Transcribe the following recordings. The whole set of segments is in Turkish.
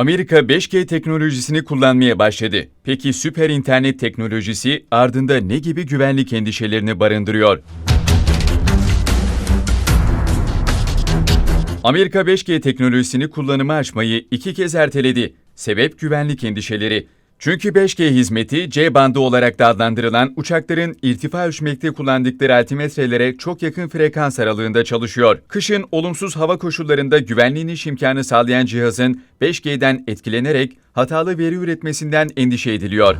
Amerika 5G teknolojisini kullanmaya başladı. Peki süper internet teknolojisi ardında ne gibi güvenlik endişelerini barındırıyor? Amerika 5G teknolojisini kullanıma açmayı iki kez erteledi. Sebep güvenlik endişeleri. Çünkü 5G hizmeti C bandı olarak da adlandırılan uçakların irtifa ölçmekte kullandıkları altimetrelere çok yakın frekans aralığında çalışıyor. Kışın olumsuz hava koşullarında güvenli iniş imkanı sağlayan cihazın 5G'den etkilenerek hatalı veri üretmesinden endişe ediliyor.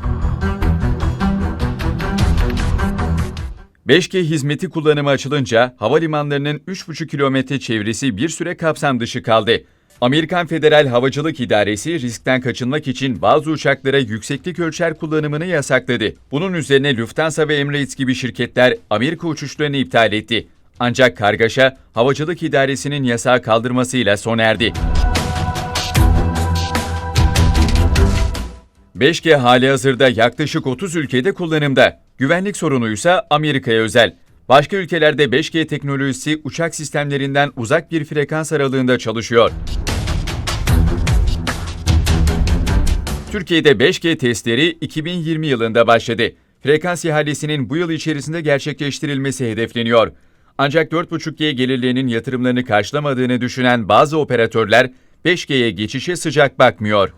5G hizmeti kullanıma açılınca havalimanlarının 3,5 kilometre çevresi bir süre kapsam dışı kaldı. Amerikan Federal Havacılık İdaresi riskten kaçınmak için bazı uçaklara yükseklik ölçer kullanımını yasakladı. Bunun üzerine Lufthansa ve Emirates gibi şirketler Amerika uçuşlarını iptal etti. Ancak kargaşa Havacılık İdaresi'nin yasağı kaldırmasıyla sona erdi. 5G hali hazırda yaklaşık 30 ülkede kullanımda. Güvenlik sorunuysa Amerika'ya özel. Başka ülkelerde 5G teknolojisi uçak sistemlerinden uzak bir frekans aralığında çalışıyor. Türkiye'de 5G testleri 2020 yılında başladı. Frekans ihalesinin bu yıl içerisinde gerçekleştirilmesi hedefleniyor. Ancak 4.5G gelirlerinin yatırımlarını karşılamadığını düşünen bazı operatörler 5G'ye geçişe sıcak bakmıyor.